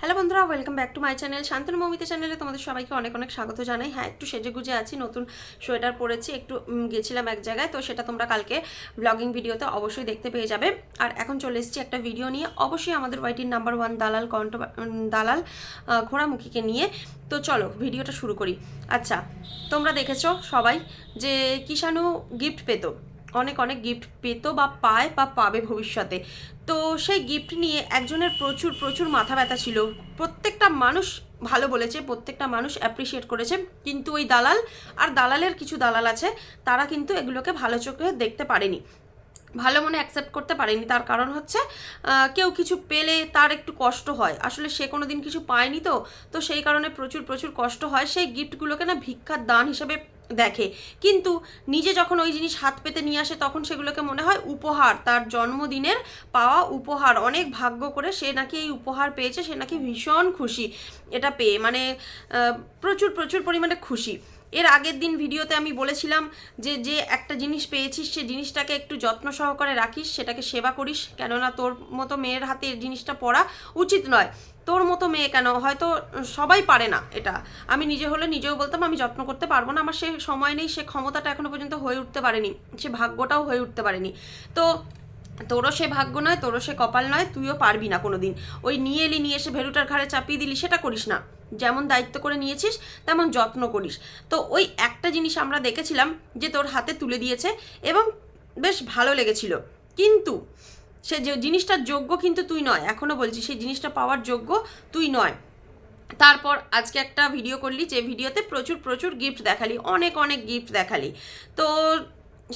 Hello বন্ধুরা welcome back to my channel Shantanu Momita চ্যানেলে তোমাদের সবাইকে অনেক অনেক স্বাগত জানাই। হ্যাঁ একটু সেজে গুজে আছি, নতুন সোয়েটার পরেছি, একটু গেছিলাম এক জায়গায়, তো সেটা তোমরা কালকে ব্লগিং ভিডিওতে অবশ্যই দেখতে পেয়ে যাবে। আর এখন চলে এসেছি একটা ভিডিও নিয়ে। অবশ্যই আমাদের ওয়াইটির নাম্বার ওয়ান দালাল কন্ট দালাল ঘোড়ামুখীকে নিয়ে। তো চলো ভিডিওটা শুরু করি। আচ্ছা তোমরা দেখেছ সবাই যে কিষাণু গিফট পেতো। অনেক অনেক গিফট পেতো বা পায় বা পাবে ভবিষ্যতে। তো সেই গিফট নিয়ে একজনের প্রচুর প্রচুর মাথা ব্যথা ছিল। প্রত্যেকটা মানুষ ভালো বলেছে, প্রত্যেকটা মানুষ অ্যাপ্রিসিয়েট করেছে। কিন্তু ওই দালাল আর দালালের কিছু দালাল আছে, তারা কিন্তু এগুলোকে ভালো চোখে দেখতে পারেনি। ভালো মনে অ্যাকসেপ্ট করতে পারেনি। তার কারণ হচ্ছে কেউ কিছু পেলে তার একটু কষ্ট হয়। আসলে সে কোনো দিন কিছু পায়নি তো তো সেই কারণে প্রচুর প্রচুর কষ্ট হয়। সেই গিফটগুলোকে না ভিক্ষার দান হিসেবে দেখে। কিন্তু নিজে যখন ওই জিনিস হাত পেতে নিয়ে আসে, তখন সেগুলোকে মনে হয় উপহার। তার জন্মদিনের পাওয়া উপহার। অনেক ভাগ্য করে সে নাকি এই উপহার পেয়েছে, সে নাকি ভীষণ খুশি। এটা পেয়ে মানে প্রচুর প্রচুর পরিমাণে খুশি। এর আগের দিন ভিডিওতে আমি বলেছিলাম যে যে একটা জিনিস পেয়েছিস, সে জিনিসটাকে একটু যত্ন সহকারে রাখিস, সেটাকে সেবা করিস। কেননা তোর মতো মেয়ের হাতে এই জিনিসটা পড়া উচিত নয়। তোর মতো মেয়ে কেন? হয়তো সবাই পারে না এটা। আমি নিজে হলে নিজেও বলতাম, আমি যত্ন করতে পারব না। আমার সে সময় নেই, সে ক্ষমতাটা এখনও পর্যন্ত হয়ে উঠতে পারেনি। সে ভাগ্যটাও হয়ে উঠতে পারেনি। তো তোরও সে ভাগ্য নয়, তোরও সে কপাল নয়, তুইও পারবি না কোনোদিন। ওই নিয়ে এলি, নিয়ে এসে ভেরুটার ঘাড়ে চাপিয়ে দিলি, সেটা করিস না। যেমন দায়িত্ব করে নিয়েছিস, তেমন যত্ন করিস। তো ওই একটা জিনিস আমরা দেখেছিলাম যে তোর হাতে তুলে দিয়েছে এবং বেশ ভালো লেগেছিল। কিন্তু সে যে জিনিসটার যোগ্য কিন্তু তুই নয়। এখনও বলছি, সেই জিনিসটা পাওয়ার যোগ্য তুই নয়। তারপর আজকে একটা ভিডিও করলি, যে ভিডিওতে প্রচুর প্রচুর গিফট দেখালি, অনেক অনেক গিফট দেখালি। তো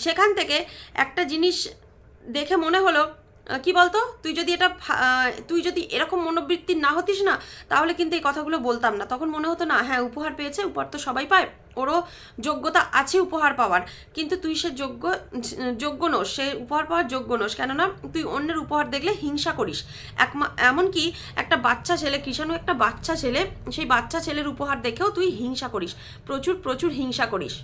সেখান থেকে একটা জিনিস দেখে মনে হলো কি বলতো? তুই যদি এটা তুই যদি এরকম মনোবৃত্তির না হতিস না, তাহলে কিন্তু এই কথাগুলো বলতাম না। তখন মনে হতো, না হ্যাঁ উপহার পেয়েছে, উপহার তো সবাই পায়। ওরও যোগ্যতা আছে উপহার পাওয়ার। কিন্তু তুই সে যোগ্য যোগ্য নোস, সে উপহার পাওয়ার যোগ্য নোস। কেননা, তুই অন্যের উপহার দেখলে হিংসা করিস। একমা- এমনকি একটা বাচ্চা ছেলে, কৃষাণু একটা বাচ্চা ছেলে, সেই বাচ্চা ছেলের উপহার দেখেও তুই হিংসা করিস। প্রচুর প্রচুর হিংসা করিস।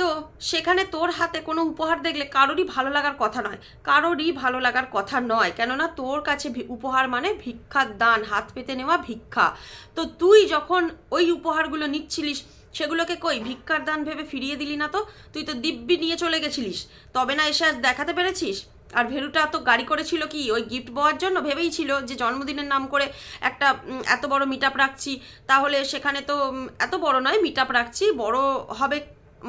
তো সেখানে তোর হাতে কোনো উপহার দেখলে কারোরই ভালো লাগার কথা নয়, কারোরই ভালো লাগার কথা নয়। কেননা তোর কাছে উপহার মানে ভিক্ষার দান, হাত পেতে নেওয়া ভিক্ষা। তো তুই যখন ওই উপহারগুলো নিচ্ছিলিস, সেগুলোকে কই, ভিক্ষার দান ভেবে ফিরিয়ে দিলি না তো? তুই তো দিব্যি নিয়ে চলে গেছিলিস। তবে না এসে আজ দেখাতে পেরেছিস? আর ভেরুটা তো গাড়ি করেছিল কি, ওই গিফট পাওয়ার জন্য ভেবেই ছিল যে জন্মদিনের নাম করে একটা এত বড় মিট রাখছি। তাহলে সেখানে তো এত বড় নয় মিট রাখছি, বড় হবে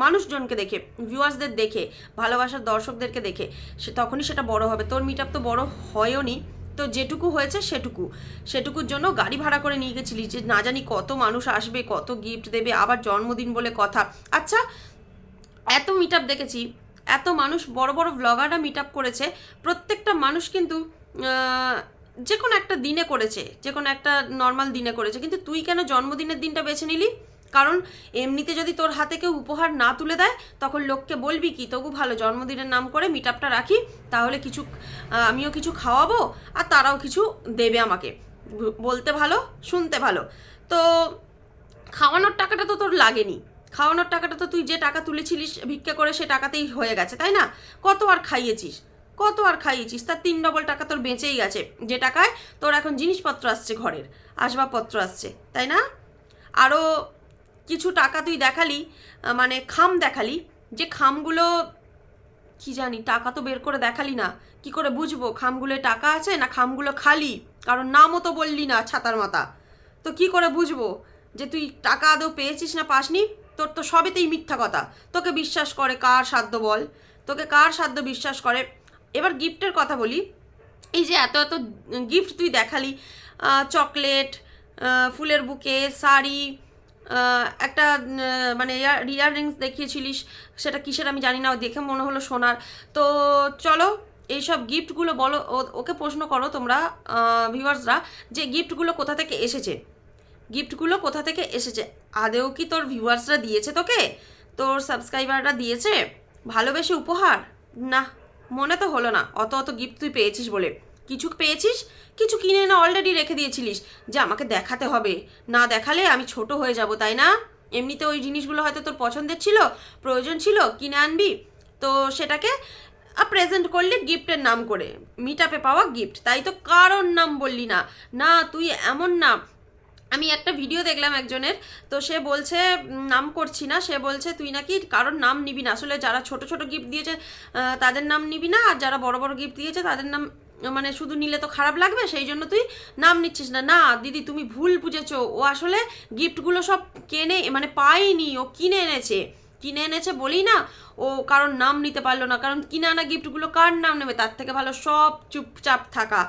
মানুষজনকে দেখে ভিউয়ার্সদের দেখে, ভালোবাসার দর্শকদেরকে দেখে, সে তখনই সেটা বড় হবে। তোর মিট তো বড় হয়ও নি তো যেটুকু হয়েছে সেটুকু। সেটুকুর জন্য গাড়ি ভাড়া করে নিয়ে গেছিলি যে না জানি কত মানুষ আসবে, কত গিফট দেবে, আবার জন্মদিন বলে কথা। আচ্ছা এত মিট দেখেছি, এত মানুষ, বড় বড় ব্লগাররা মিট করেছে, প্রত্যেকটা মানুষ কিন্তু যে কোনো একটা দিনে করেছে যে কোনো একটা নর্মাল দিনে করেছে, কিন্তু তুই কেন জন্মদিনের দিনটা বেছে নিলি? কারণ এমনিতে যদি তোর হাতে কেউ উপহার না তুলে দেয়, তখন লোককে বলবি কি, তবু ভালো, জন্মদিনের নাম করে মিট রাখি, তাহলে কিছু আমিও কিছু খাওয়াবো আর তারাও কিছু দেবে আমাকে। বলতে ভালো, শুনতে ভালো। তো খাওয়ানোর টাকাটা তো তোর লাগেনি। খাওয়ানোর টাকাটা তো তুই যে টাকা তুলেছিলিস, ভিক্ষা করে সে টাকাতেই হয়ে গেছে, তাই না? কত আর খাইয়েছিস? কত আর খাইয়েছিস? তার তিন ডবল টাকা তোর বেঁচেই গেছে। যে টাকায় তোর এখন জিনিসপত্র আসছে ঘরের, আসবাবপত্র আসছে, তাই না? আরও কিছু টাকা তুই দেখালি মানে খাম দেখালি, যে খামগুলো কি জানি, টাকা তো বের করে দেখালি না, কি করে বুঝব, খামগুলো টাকা আছে না খামগুলো খালি? কারণ নামও তো বললি না ছাতার মাথা। তো কি করে বুঝব যে তুই টাকা আদৌ পেয়েছিস না পাসনি? তোর তো সবেতেই মিথ্যা কথা। তোকে বিশ্বাস করে কার সাধ্য বল? তোকে কার সাধ্য বিশ্বাস করে? এবার গিফটের কথা বলি। এই যে এত এত গিফট তুই দেখালি চকলেট ফুলের বুকে, শাড়ি একটা মানে ইয়ার রিংস দেখিয়েছিলিস, সেটা কিসের আমি জানি না দেখে মনে হলো সোনার। তো চলো, এইসব গিফটগুলো বলো ওকে প্রশ্ন করো তোমরা ভিউয়ার্সরা যে গিফটগুলো কোথা থেকে এসেছে? গিফটগুলো কোথা থেকে এসেছে? আদেও কি তোর ভিউয়ার্সরা দিয়েছে তোকে? তোর সাবস্ক্রাইবাররা দিয়েছে? ভালোবেসে উপহার? না, মনে তো হলো না, অত অত গিফট তুই পেয়েছিস বলে। কিছু পেয়েছিস? কিছু কিনে না অলরেডি রেখে দিয়েছিলিস। যে আমাকে দেখাতে হবে। না দেখালে আমি ছোট হয়ে যাব, তাই না? এমনিতে ওই জিনিসগুলো হয়তো তোর পছন্দের ছিল, প্রয়োজন ছিল, কিনে আনবি। তো সেটাকে প্রেজেন্ট করলি গিফটের নাম করে। মিট আপে পাওয়া গিফট তাই তো কারোর নাম বললি না। না, তুই এমন না। আমি একটা ভিডিও দেখলাম একজনের। তো সে বলছে নাম করছি না। সে বলছে, তুই নাকি কারোর নাম নিবি না। আসলে যারা ছোট ছোট গিফট দিয়েছে তাদের নাম নিবি না। আর যারা বড় বড় গিফট দিয়েছে, তাদের নাম মানে শুধু নিলে তো খারাপ লাগবে, সেই জন্য তুই নাম নিচ্ছিস না। না, দিদি তুমি ভুল বুঝেছ। ও আসলে গিফটগুলো সব কেনে মানে পায়নি, ও কিনে এনেছে। কিনে এনেছে বলি না ও কারোর নাম নিতে পারল না। কারণ কিনে আনা গিফটগুলো কার নাম নেবে? তার থেকে ভালো সব চুপচাপ থাকা।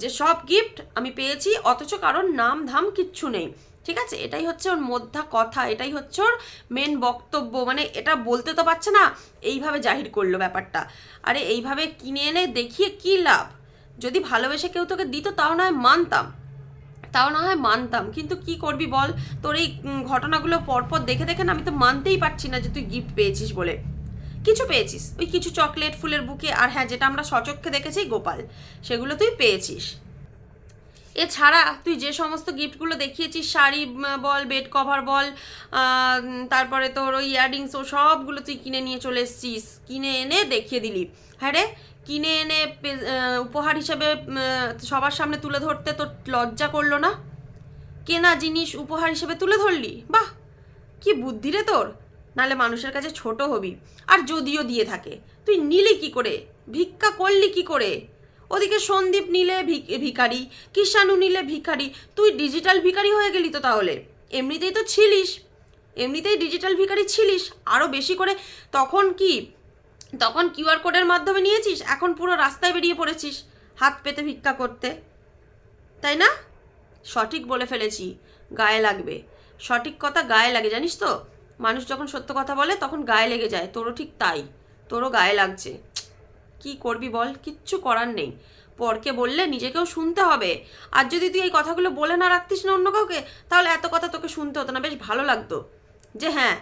যে সব গিফট আমি পেয়েছি, অথচ কারোর নাম ধাম কিচ্ছু নেই। ঠিক আছে? এটাই হচ্ছে ওর মধ্যা কথা। এটাই হচ্ছে ওর মেন বক্তব্য। মানে এটা বলতে তো পারছে না, এইভাবে জাহির করল ব্যাপারটা। আরে এইভাবে কিনে এনে দেখিয়ে কী লাভ? যদি ভালোবেসে কেউ তোকে দিত, তাও না হয় মানতাম। তাও না হয় মানতাম। কিন্তু কি করবি বল? তোর এই ঘটনাগুলো পরপর দেখে দেখে না আমি তো মানতেই পারছি না যে তুই গিফট পেয়েছিস বলে। কিছু পেয়েছিস? ওই কিছু চকলেট ফুলের বুকে আর হ্যাঁ যেটা আমরা সচক্ষে দেখেছি, গোপাল। সেগুলো তুই পেয়েছিস। এছাড়া তুই যে সমস্ত গিফটগুলো দেখিয়েছিস, শাড়ি বল বেড কভার বল তারপরে তোর ওই ইয়াররিংস ও সবগুলো তুই কিনে নিয়ে চলে এসেছিস। কিনে এনে দেখিয়ে দিলি। হ্যাঁ রে কিনে এনে উপহার হিসেবে সবার সামনে তুলে ধরতে তোর লজ্জা করল না? কেনা জিনিস উপহার হিসেবে তুলে ধরলি? বাহ! কি বুদ্ধি রে তোর! নালে মানুষের কাছে ছোট হবি। আর যদিও দিয়ে থাকে। তুই নিলি কি করে? ভিক্ষা করলি কি করে? ওদিকে সন্দীপ নিলে ভিখারি কিষাণু নিলে ভিখারি। তুই ডিজিটাল ভিখারি হয়ে গেলি তো তাহলে। এমনিতেই তো ছিলিস। এমনিতেই ডিজিটাল ভিখারি ছিলিস। আরও বেশি করে। তখন কি তখন কিউআর কোডের মাধ্যমে নিয়েছিস? এখন পুরো রাস্তায় বেরিয়ে পড়েছিস। হাত পেতে ভিক্ষা করতে। তাই না? সঠিক বলে ফেলেছি। গায়ে লাগবে। সঠিক কথা গায়ে লাগে, জানিস তো? মানুষ যখন সত্য কথা বলে, তখন গায়ে লেগে যায়। তোরও ঠিক তাই। তোরও গায়ে লাগছে। কি করবি বল? কিচ্ছু করার নেই। পরকে বললে নিজেকেও শুনতে হবে। আর যদি তুই এই কথাগুলো বলে না রাখতিস না অন্য কাউকে, তাহলে এত কথা তোকে শুনতে হতো না। বেশ ভালো লাগতো। যে হ্যাঁ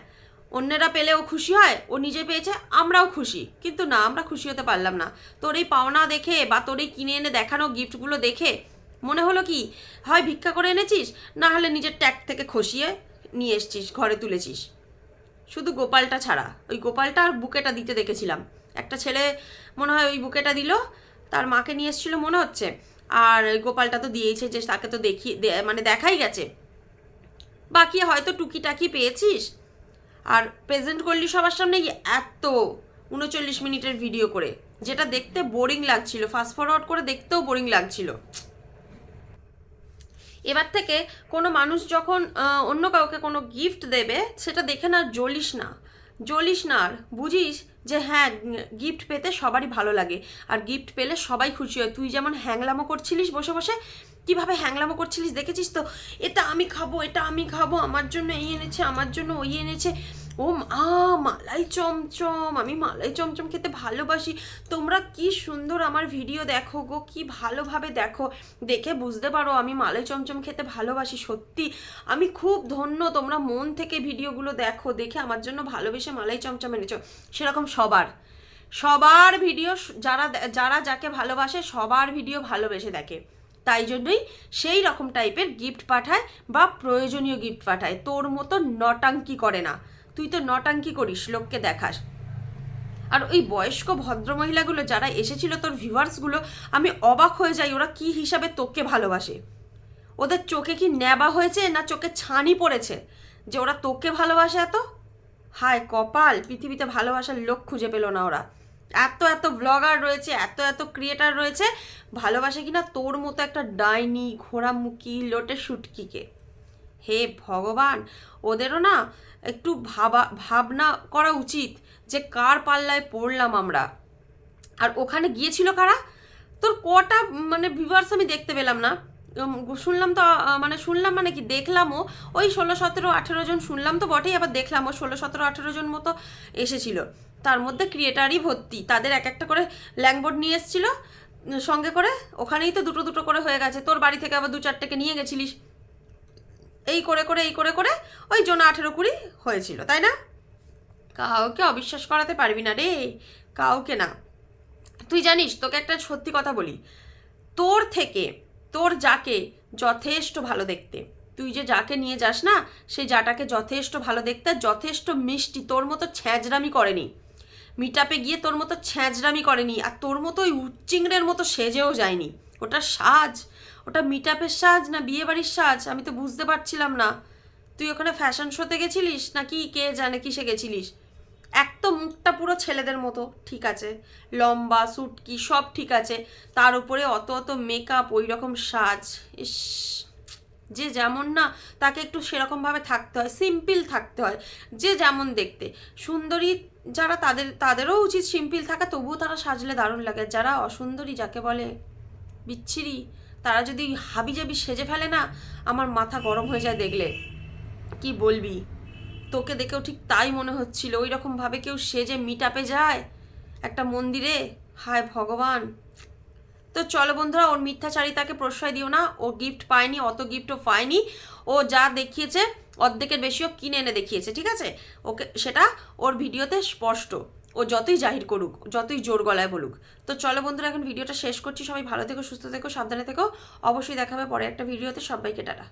অন্যেরা ও খুশি হয়, ও নিজে পেয়েছে, আমরাও খুশি। কিন্তু না, আমরা খুশি হতে পারলাম না। তোর এই পাওনা দেখে বা তোর এই কিনে এনে দেখানো গিফটগুলো দেখে মনে হলো কি, হয় ভিক্ষা করে এনেছিস, না হলে নিজের ট্যাগ থেকে খসিয়ে নিয়ে এসছিস, ঘরে তুলেছিস। শুধু গোপালটা ছাড়া, ওই গোপালটা আর বুকেটা দিতে দেখেছিলাম। একটা ছেলে মনে হয় ওই বুকেটা দিল, তার মাকে নিয়ে এসেছিল মনে হচ্ছে। আর ওই গোপালটা তো দিয়েছে যে তাকে তো দেখি মানে দেখাই গেছে। বাকি হয়তো টুকিটাকি পেয়েছিস আর প্রেজেন্ট করলি সবার সামনে এত উনচল্লিশ মিনিটের ভিডিও করে, যেটা দেখতে বোরিং লাগছিল। ফাস্ট ফরওয়ার্ড করে দেখতেও বোরিং লাগছিল। এবার থেকে কোনো মানুষ যখন অন্য কাউকে কোনো গিফট দেবে, সেটা দেখে না জ্বলিস না। জ্বলিস না আর। বুঝিস যে হ্যাঁ গিফট পেতে সবারই ভালো লাগে। আর গিফট পেলে সবাই খুশি হয়। তুই যেমন হ্যাংলামো করছিলিস বসে বসে, কীভাবে হ্যাংলামো করছিলিস দেখেছিস তো? এটা আমি খাব, এটা আমি খাব, আমার জন্য এই এনেছে, আমার জন্য ওই এনেছে। ও মা মালাই চমচম, আমি মালাই চমচম খেতে ভালোবাসি। তোমরা কি সুন্দর আমার ভিডিও দেখো গো, কি ভালোভাবে দেখো। দেখে বুঝতে পারো আমি মালাই চমচম খেতে ভালোবাসি, সত্যি। আমি খুব ধন্য, তোমরা মন থেকে ভিডিওগুলো দেখো, দেখে আমার জন্য ভালোবেসে মালাই চমচম এনেছো। সেরকম সবার। সবার ভিডিও যারা যারা যাকে ভালোবাসে, সবার ভিডিও ভালোবেসে দেখে। তাই জন্যই সেই রকম টাইপের গিফট পাঠায় বা প্রয়োজনীয় গিফট পাঠায়। তোর মতো নটাঙ্কি করে না। তুই তো নটাঙ্কি করিস, লোককে দেখাস। আর ওই বয়স্ক ভদ্রমহিলাগুলো যারা এসেছিল তোর ভিউয়ার্সগুলো আমি অবাক হয়ে যাই, ওরা কি হিসাবে তোকে ভালোবাসে? ওদের চোখে কি ন্যাবা হয়েছে না চোখে ছানি পড়েছে? যে ওরা তোকে ভালোবাসে এত? হায় কপাল, পৃথিবীতে ভালোবাসার লোক খুঁজে পেল না ওরা। এত এত ব্লগার রয়েছে, এত এত ক্রিয়েটার রয়েছে, ভালোবাসে কিনা তোর মতো একটা ডাইনি, ঘোড়ামুখী, লোটে শুটকিকে? হে ভগবান, ওদেরও না একটু ভাবা, ভাবনা করা উচিত যে কার পাল্লায় পড়লাম আমরা। আর ওখানে গিয়েছিল কারা? তোর কটা মানে ভিউয়ার্স আমি দেখতে পেলাম না। শুনলাম তো মানে শুনলাম মানে কি দেখলামও ওই ষোলো, সতেরো, আঠেরো জন শুনলাম তো বটেই, আবার দেখলামও ষোলো, সতেরো, আঠেরো জন মতো এসেছিল। তার মধ্যে ক্রিয়েটারই ভর্তি, তাদের এক একটা করে ল্যাংবোর্ড নিয়ে এসেছিল, সঙ্গে করে ওখানেই তো দুটো দুটো করে হয়ে গেছে। তোর বাড়ি থেকে আবার দু চারটেকে নিয়ে গেছিলিস। এই করে করে, এই করে করে ওই জন্য আঠেরো কুড়ি হয়েছিল, তাই না? কাউকে অবিশ্বাস করাতে পারবি না রে, কাউকে না। তুই জানিস, তোকে একটা সত্যি কথা বলি। তোর থেকে, তোর যাকে যথেষ্ট ভালো দেখতে, তুই যে যাকে নিয়ে যাস না সেই যাটাকে যথেষ্ট ভালো দেখতে যথেষ্ট মিষ্টি, তোর মতো ছ্যাঁচড়ামি করেনি। মিটাপে গিয়ে তোর মতো ছ্যাঁচড়ামি করেনি আর তোর মতো ওই উচ্চিংড়ের মতো সেজেও যায়নি। ওটা সাজ। ওটা মিটাপের সাজ না বিয়ে বাড়ির সাজ? আমি তো বুঝতে পারছিলাম না। তুই ওখানে ফ্যাশন শোতে গেছিলিস? নাকি কে জানে কিসে গেছিলিস? এক তো মুখটা পুরো ছেলেদের মতো, ঠিক আছে। লম্বা, সুটকি, সব ঠিক আছে। তার উপরে অত অত মেকআপ ওই রকম সাজ। ইস, যে যেমন না, তাকে একটু সেরকমভাবে থাকতে হয় সিম্পল থাকতে হয়, যে যেমন দেখতে। সুন্দরী যারা তাদের, তাদেরও উচিত সিম্পল থাকা, তবুও তারা সাজলে দারুণ লাগে। যারা অসুন্দরী, যাকে বলে বিচ্ছিরি তারা যদি হাবি হাবিজাবি সেজে ফেলে না, আমার মাথা গরম হয়ে যায় দেখলে। কি বলবি? তোকে দেখেও ঠিক তাই মনে হচ্ছিল ওই রকমভাবে কেউ সেজে মিটাপে যায়? একটা মন্দিরে? হায় ভগবান। তো চলো বন্ধুরা, ওর মিথ্যাচারিতাকে প্রশ্রয় দিও না। ও গিফট পায়নি, অত গিফটও পায়নি। ও যা দেখিয়েছে, অর্ধেকের বেশিও কিনে এনে দেখিয়েছে, ঠিক আছে? ওকে, সেটা ওর ভিডিওতে স্পষ্ট। ও যতই জাহির করুক, যতই জোর গলায় বলুক। তো চলো বন্ধুরা, এখন ভিডিওটা শেষ করছি। সবাই ভালো থেকো, সুস্থ থেকো, সাবধানে থেকো। অবশ্যই দেখাবে পরে একটা ভিডিওতে। সবাইকে টাটা।